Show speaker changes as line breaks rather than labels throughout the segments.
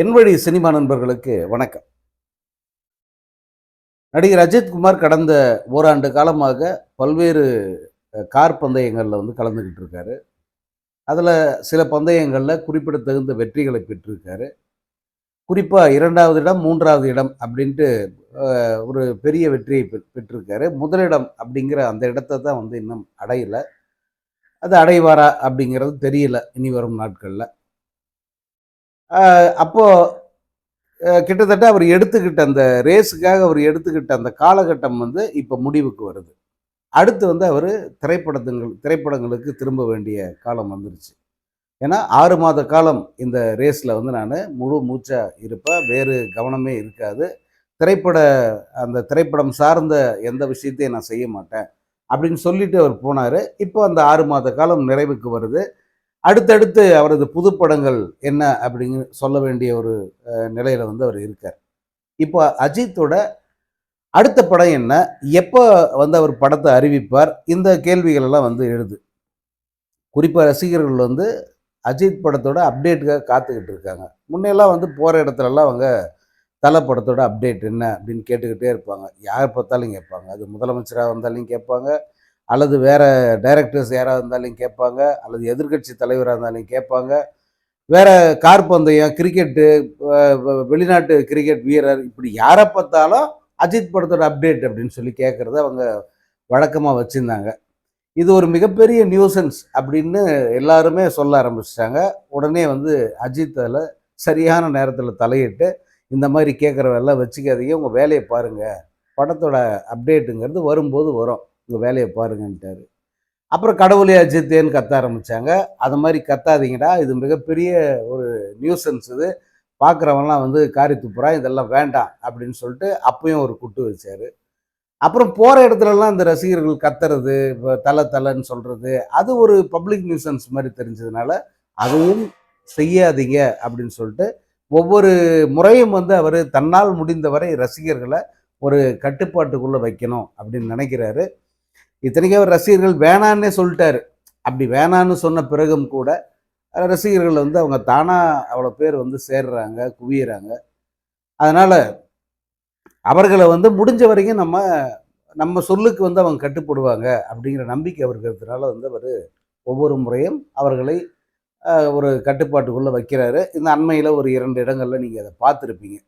என் வழி சினிமா நண்பர்களுக்கு வணக்கம். நடிகர் அஜித்குமார் கடந்த ஓராண்டு காலமாக பல்வேறு கார் பந்தயங்களில் வந்து கலந்துக்கிட்டு இருக்காரு. அதில் சில பந்தயங்களில் குறிப்பிடத்தகுந்த வெற்றிகளை பெற்றிருக்காரு. குறிப்பாக இரண்டாவது இடம் மூன்றாவது இடம் அப்படின்ட்டு ஒரு பெரிய வெற்றியை பெற்றிருக்காரு. முதலிடம் அப்படிங்கிற அந்த இடத்த தான் வந்து இன்னும் அடையலை. அது அடைவாரா அப்படிங்கிறது தெரியல இனி வரும் நாட்களில். அப்போது கிட்டத்தட்ட அவர் எடுத்துக்கிட்ட அந்த ரேஸுக்காக அவர் எடுத்துக்கிட்ட அந்த காலகட்டம் வந்து இப்போ முடிவுக்கு வருது. அடுத்து வந்து அவர் திரைப்படத்துங்கள் திரைப்படங்களுக்கு திரும்ப வேண்டிய காலம் வந்துருச்சு. ஏன்னா ஆறு மாத காலம் இந்த ரேஸில் வந்து நான் முழு மூச்சாக இருப்பேன். வேறு கவனமே இருக்காது. திரைப்பட அந்த திரைப்படம் சார்ந்த எந்த விஷயத்தையும் நான் செய்ய மாட்டேன். அப்படின்னு சொல்லிட்டு அவர் போனார். இப்போ அந்த ஆறு மாத காலம் நிறைவுக்கு வருது. அடுத்தடுத்து அவரது புதுப்படங்கள் என்ன அப்படிங்க சொல்ல வேண்டிய ஒரு நிலையில் வந்து அவர் இருக்கார். இப்போ அஜித்தோட அடுத்த படம் என்ன? எப்போ வந்து அவர் படத்தை அறிவிப்பார்? இந்த கேள்விகள் எல்லாம் வந்து எழுது. குறிப்பாக ரசிகர்கள் வந்து அஜித் படத்தோட அப்டேட்டுக்காக காத்துக்கிட்டு இருக்காங்க. முன்னெல்லாம் வந்து போகிற இடத்துலலாம் அவங்க தலை படத்தோட அப்டேட் என்ன அப்படின்னு கேட்டுக்கிட்டே இருப்பாங்க. யார் பார்த்தாலும் கேட்பாங்க. அது முதலமைச்சராக வந்தாலும் கேட்பாங்க. அல்லது வேறு டைரக்டர்ஸ் யாராக இருந்தாலும் கேட்பாங்க அல்லது எதிர்க்கட்சி தலைவராக இருந்தாலும் கேட்பாங்க. வேறு கார் பந்தயம் கிரிக்கெட்டு வெளிநாட்டு கிரிக்கெட் வீரர் இப்படி யாரை பார்த்தாலும் அஜித் படத்தோட அப்டேட் அப்படின்னு சொல்லி கேட்குறத அவங்க வழக்கமாக வச்சுருந்தாங்க. இது ஒரு மிகப்பெரிய நியூசன்ஸ் அப்படின்னு எல்லாருமே சொல்ல ஆரம்பிச்சிட்டாங்க. உடனே வந்து அஜித் அதில் சரியான நேரத்தில் தலையிட்டு இந்த மாதிரி கேட்குறவெல்லாம் வச்சுக்காதீங்க உங்கள் வேலையை பாருங்கள் படத்தோட அப்டேட்டுங்கிறது வரும்போது வரும். உங்கள் வேலையை பாருங்கன்ட்டாரு. அப்புறம் கடவுளே அஜித்தேன்னு கத்த ஆரம்பித்தாங்க அது மாதிரி கத்தாதீங்கடா. இது மிகப்பெரிய ஒரு நியூசன்ஸ் இது. பார்க்குறவன்லாம் வந்து காரி துப்புறான் இதெல்லாம் வேண்டாம் அப்படின்னு சொல்லிட்டு அப்பயும் ஒரு குட்டு வச்சார். அப்புறம் போகிற இடத்துலலாம் இந்த ரசிகர்கள் கத்துறது இப்போ தலை தலைன்னு சொல்கிறது அது ஒரு பப்ளிக் நியூசன்ஸ் மாதிரி தெரிஞ்சதுனால அதுவும் செய்யாதீங்க அப்படின்னு சொல்லிட்டு ஒவ்வொரு முறையும் வந்து அவர் தன்னால் முடிந்தவரை ரசிகர்களை ஒரு கட்டுப்பாட்டுக்குள்ளே வைக்கணும் அப்படின்னு நினைக்கிறாரு. இத்தனைக்கும் அவர் ரசிகர்கள் வேணான்னே சொல்லிட்டாரு. அப்படி வேணான்னு சொன்ன பிறகும் கூட ரசிகர்கள் வந்து அவங்க தானாக அவ்வளோ பேர் வந்து சேர்றாங்க குவியறாங்க. அதனால் அவர்களை வந்து முடிஞ்ச வரைக்கும் நம்ம நம்ம சொல்லுக்கு வந்து அவங்க கட்டுப்படுவாங்க அப்படிங்கிற நம்பிக்கை அவருக்கு இருக்கிறதுனால வந்து அவர் ஒவ்வொரு முறையும் அவர்களை ஒரு கட்டுப்பாட்டுக்குள்ளே வைக்கிறாரு. இந்த அண்மையில் ஒரு இரண்டு இடங்களில் நீங்கள் அதை பார்த்துருப்பீங்க.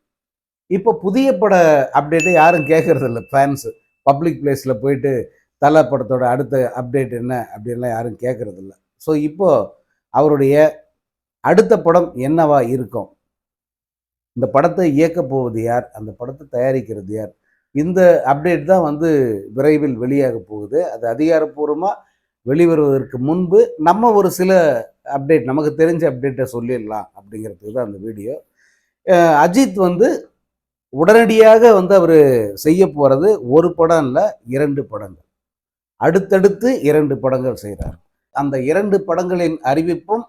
இப்போ புதிய பட அப்டேட்டை யாரும் கேட்குறதில்ல ஃபேன்ஸு பப்ளிக் பிளேஸில் போயிட்டு தலை படத்தோட அடுத்த அப்டேட் என்ன அப்படின்லாம் யாரும் கேட்குறதில்ல ஸோ இப்போது அவருடைய அடுத்த படம் என்னவா இருக்கும்? இந்த படத்தை இயக்கப் போவது யார்? அந்த படத்தை தயாரிக்கிறது யார்? இந்த அப்டேட் தான் வந்து விரைவில் வெளியாக போகுது. அது அதிகாரப்பூர்வமாக வெளிவருவதற்கு முன்பு நம்ம ஒரு சில அப்டேட் நமக்கு தெரிஞ்ச அப்டேட்டை சொல்லிடலாம் அப்படிங்கிறதுக்கு தான் அந்த வீடியோ. அஜித் வந்து உடனடியாக வந்து அவர் செய்ய போகிறது ஒரு படம் இல்லை இரண்டு படங்கள். அடுத்தடுத்து இரண்டு படங்கள் செய்கிறார். அந்த இரண்டு படங்களின் அறிவிப்பும்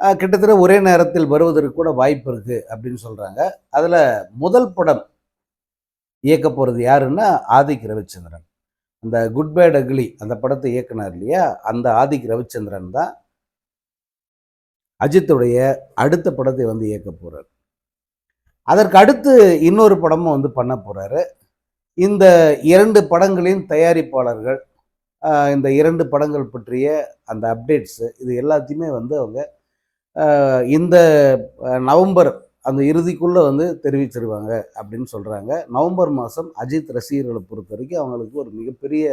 கிட்டத்தட்ட ஒரே நேரத்தில் வருவதற்கு கூட வாய்ப்பு இருக்குது அப்படின்னு சொல்கிறாங்க அதில் முதல் படம் இயக்க போகிறது யாருன்னா ஆதிக் ரவிச்சந்திரன். அந்த குட் பேட் அக்லி அந்த படத்தை இயக்குனார் இல்லையா? அந்த ஆதிக் ரவிச்சந்திரன் தான் அஜித்துடைய அடுத்த படத்தை வந்து இயக்க போகிறார் அதற்கு அடுத்து இன்னொரு படமும் வந்து பண்ண போகிறாரு இந்த இரண்டு படங்களின் தயாரிப்பாளர்கள் இந்த இரண்டு படங்கள் பற்றிய அந்த அப்டேட்ஸு இது எல்லாத்தையுமே வந்து அவங்க இந்த நவம்பர் அந்த இறுதிக்குள்ளே வந்து தெரிவிச்சிருவாங்க அப்படின்னு சொல்கிறாங்க நவம்பர் மாதம் அஜித் ரசிகர்களை பொறுத்த வரைக்கும் அவங்களுக்கு ஒரு மிகப்பெரிய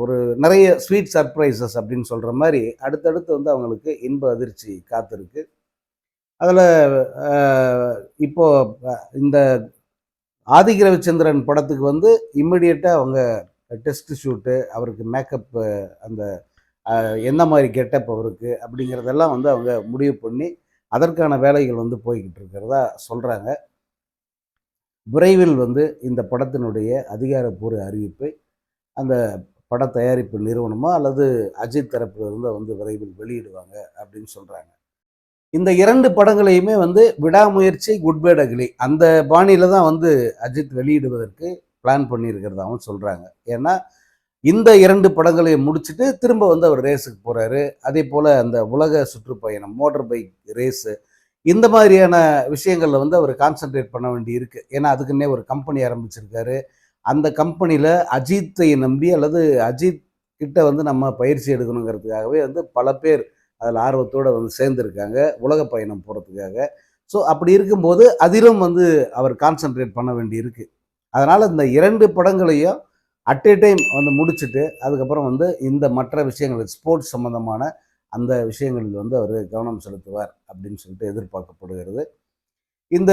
ஒரு நிறைய ஸ்வீட் சர்ப்ரைசஸ் அப்படின்னு சொல்கிற மாதிரி அடுத்தடுத்து வந்து அவங்களுக்கு இன்ப அதிர்ச்சி காத்திருக்கு. அதில் இப்போது இந்த ஆதிகிரவிச்சந்திரன் படத்துக்கு வந்து இம்மிடியட்டாக அவங்க டெஸ்ட் ஷூட்டு அவருக்கு மேக்கப்பு அந்த என்ன மாதிரி கெட்டப் அவருக்கு அப்படிங்கிறதெல்லாம் வந்து அவங்க முடிவு பண்ணி அதற்கான வேலைகள் வந்து போய்கிட்டு இருக்கிறதா சொல்கிறாங்க விரைவில் வந்து இந்த படத்தினுடைய அதிகாரப்பூர்வ அறிவிப்பை அந்த பட தயாரிப்பு நிறுவனமோ அல்லது அஜித் தரப்பிலிருந்து வந்து விரைவில் வெளியிடுவாங்க அப்படின்னு சொல்கிறாங்க இந்த இரண்டு படங்களையுமே வந்து விடாமுயற்சி குட் பேட் அகிலி அந்த பாணியில் தான் வந்து அஜித் வெளியிடுவதற்கு பிளான் பண்ணியிருக்கிறதாகவும் சொல்கிறாங்க ஏன்னா இந்த இரண்டு படங்களை முடிச்சுட்டு திரும்ப வந்து அவர் ரேஸுக்கு போகிறாரு அதே போல் அந்த உலக சுற்றுப்பயணம் மோட்டர் பைக் ரேஸு இந்த மாதிரியான விஷயங்களில் வந்து அவர் கான்சென்ட்ரேட் பண்ண வேண்டி இருக்குது ஏன்னா அதுக்குன்னே ஒரு கம்பெனி ஆரம்பிச்சிருக்காரு. அந்த கம்பெனியில் அஜித்தை நம்பி அல்லது அஜித் கிட்ட வந்து நம்ம பயிற்சி எடுக்கணுங்கிறதுக்காகவே வந்து பல பேர் அதில் ஆர்வத்தோடு வந்து சேர்ந்துருக்காங்க உலக பயணம் போகிறதுக்காக ஸோ அப்படி இருக்கும்போது அதிலும் வந்து அவர் கான்சென்ட்ரேட் பண்ண வேண்டி இருக்குது அதனால் இந்த இரண்டு படங்களையும் அட் எ டைம் வந்து முடிச்சுட்டு அதுக்கப்புறம் வந்து இந்த மற்ற விஷயங்கள் ஸ்போர்ட்ஸ் சம்மந்தமான அந்த விஷயங்களில் வந்து அவர் கவனம் செலுத்துவார் அப்படின்னு சொல்லிட்டு எதிர்பார்க்கப்படுகிறது. இந்த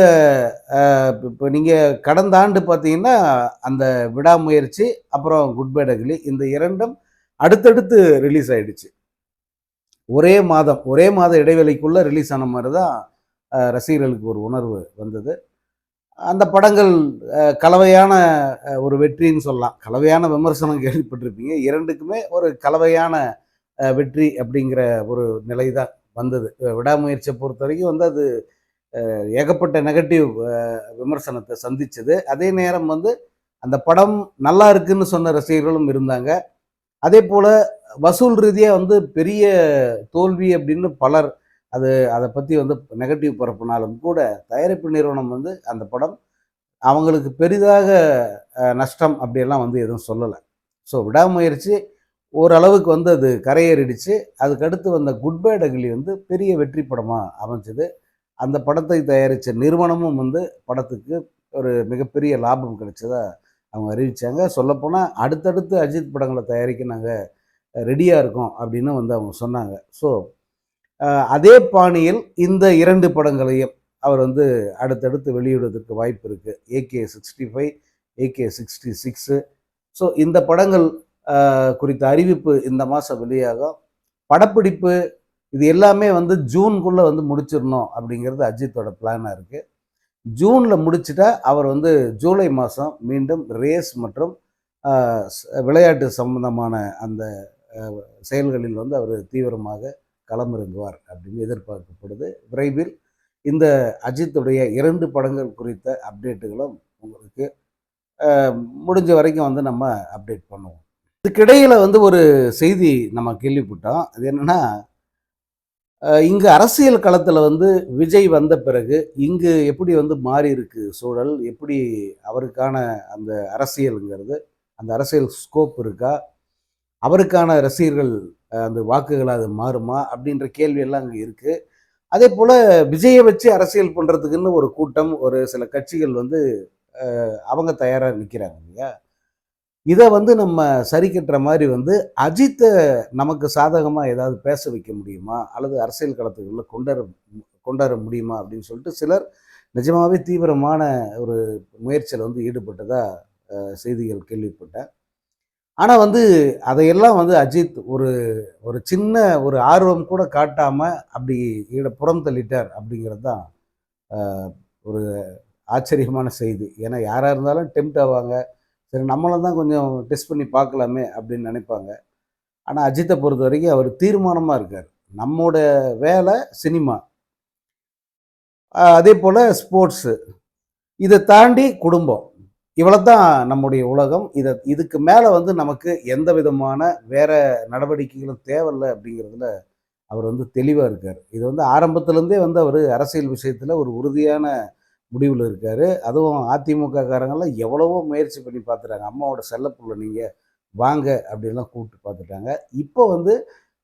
இப்போ நீங்கள் கடந்த ஆண்டு பார்த்தீங்கன்னா அந்த விடாமுயற்சி அப்புறம் குட் பை டக்லி இந்த இரண்டும் அடுத்தடுத்து ரிலீஸ் ஆகிடுச்சு ஒரே மாதம் ஒரே மாத இடைவெளிக்குள்ளே ரிலீஸ் ஆன மாதிரி தான் ரசிகர்களுக்கு ஒரு உணர்வு வந்தது. அந்த படங்கள் கலவையான ஒரு வெற்றின்னு சொல்லலாம். கலவையான விமர்சனம் கேள்விப்பட்டிருப்பீங்க. இரண்டுக்குமே ஒரு கலவையான வெற்றி அப்படிங்கிற ஒரு நிலை தான் வந்தது. விடாமுயற்சியை பொறுத்த வரைக்கும் வந்து அது ஏகப்பட்ட நெகட்டிவ் விமர்சனத்தை சந்தித்தது அதே நேரம் வந்து அந்த படம் நல்லா இருக்குன்னு சொன்ன ரசிகர்களும் இருந்தாங்க. அதே போல் வசூல் ரீதியாக வந்து பெரிய தோல்வி அப்படின்னு பலர் அது அதை பற்றி வந்து நெகட்டிவ் பரப்புனாலும் கூட தயாரிப்பு நிறுவனம் வந்து அந்த படம் அவங்களுக்கு பெரிதாக நஷ்டம் அப்படியெல்லாம் வந்து எதுவும் சொல்லலை. ஸோ விடாமுயற்சி ஓரளவுக்கு வந்து அது கரையேறிடுச்சு. அதுக்கடுத்து வந்த குட் பை டகிலி வந்து பெரிய வெற்றி படமாக அமைஞ்சது. அந்த படத்தை தயாரித்த நிறுவனமும் வந்து படத்துக்கு ஒரு மிகப்பெரிய லாபம் கிடைச்சதா அவங்க அறிவித்தாங்க சொல்லப்போனால் அடுத்தடுத்து அஜித் படங்களை தயாரிக்க நாங்கள் ரெடியாக இருக்கோம் அப்படின்னு வந்து அவங்க சொன்னாங்க. ஸோ அதே பாணியில் இந்த இரண்டு படங்களையும் அவர் வந்து அடுத்தடுத்து வெளியிடுவதற்கு வாய்ப்பு இருக்குது AK sixty five AK sixty six so இந்த படங்கள் குறித்த அறிவிப்பு இந்த மாதம் வெளியாகும். படப்பிடிப்பு இது எல்லாமே வந்து ஜூனுக்குள்ளே வந்து முடிச்சிடணும் அப்படிங்கிறது அஜித்தோட பிளானாக இருக்குது ஜூனில் முடிச்சிட்டா அவர் வந்து ஜூலை மாதம் மீண்டும் ரேஸ் மற்றும் விளையாட்டு சம்பந்தமான அந்த செயல்களில் வந்து அவர் தீவிரமாக களமிறங்குவார் அப்படின்னு எதிர்பார்க்கப்படுது. விரைவில் இந்த அஜித்துடைய இரண்டு படங்கள் குறித்த அப்டேட்டுகளும் உங்களுக்கு முடிஞ்ச வரைக்கும் வந்து நம்ம அப்டேட் பண்ணுவோம். இதுக்கிடையில் வந்து ஒரு செய்தி நம்ம கேள்விப்பட்டோம். அது என்னென்னா இங்கு அரசியல் களத்தில் வந்து விஜய் வந்த பிறகு இங்கு எப்படி வந்து மாறி இருக்கு சூழல் எப்படி அவருக்கான அந்த அரசியலுங்கிறது அந்த அரசியல் ஸ்கோப் இருக்கா அவருக்கான ரசிகர்கள் அந்த வாக்குகள் அது மாறுமா அப்படின்ற கேள்வியெல்லாம் அங்கே இருக்குது அதே போல் விஜயை வச்சு அரசியல் பண்ணுறதுக்குன்னு ஒரு கூட்டம் ஒரு சில கட்சிகள் வந்து அவங்க தயாராக நிற்கிறாங்க இல்லையா? இதை வந்து நம்ம சரி கட்டுற மாதிரி வந்து அஜித்தை நமக்கு சாதகமாக ஏதாவது பேச வைக்க முடியுமா? அல்லது அரசியல் களத்துக்குள்ள கொண்டாட கொண்டாட முடியுமா? அப்படின்னு சொல்லிட்டு சிலர் நிஜமாகவே தீவிரமான ஒரு முயற்சியில் வந்து ஈடுபட்டதாக செய்திகள் கேள்விப்பட்டேன். ஆனால் வந்து அதையெல்லாம் வந்து அஜித் ஒரு ஒரு சின்ன ஒரு ஆர்வம் கூட காட்டாமல் அப்படி ஈட புறம் தள்ளிட்டார் அப்படிங்கிறது தான் ஒரு ஆச்சரியமான செய்தி. ஏன்னா யாராக இருந்தாலும் டெம்ட் ஆவாங்க. சரி நம்மளும் தான் கொஞ்சம் டெஸ்ட் பண்ணி பார்க்கலாமே அப்படின்னு நினைப்பாங்க. ஆனால் அஜித்தை பொறுத்த வரைக்கும் அவர் தீர்மானமாக இருக்கார். நம்மோட வேலை சினிமா. அதே போல் ஸ்போர்ட்ஸு. இதை தாண்டி குடும்பம். இவ்வளோ தான் நம்முடைய உலகம். இதை இதுக்கு மேலே வந்து நமக்கு எந்த விதமான வேற நடவடிக்கைகளும் தேவையில்லை அப்படிங்கிறதுல அவர் வந்து தெளிவாக இருக்கார். இது வந்து ஆரம்பத்துலேருந்தே வந்து அவர் அரசியல் விஷயத்தில் ஒரு உறுதியான முடிவில் இருக்கார். அதுவும் அதிமுக காரங்கெல்லாம் எவ்வளவோ முயற்சி பண்ணி பார்த்துட்டாங்க அம்மாவோட செல்லப்புள்ள நீங்கள் வாங்க அப்படின்லாம் கூப்பிட்டு பார்த்துட்டாங்க இப்போ வந்து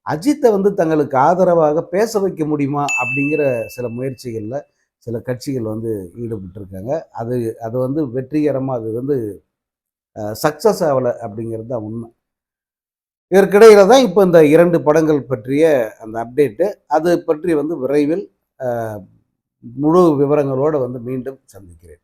அஜித்தை வந்து தங்களுக்கு ஆதரவாக பேச வைக்க முடியுமா அப்படிங்கிற சில முயற்சிகளில் சில கட்சிகள் வந்து ஈடுபட்டிருக்காங்க. அது அது வந்து வெற்றிகரமாக அது வந்து சக்ஸஸ் ஆகலை அப்படிங்கிறது தான் உண்மை. இதற்கிடையில தான் இப்போ இந்த இரண்டு படங்கள் பற்றிய அந்த அப்டேட்டு அது பற்றி வந்து விரைவில் முழு விவரங்களோடு வந்து மீண்டும் சந்திக்கிறேன்.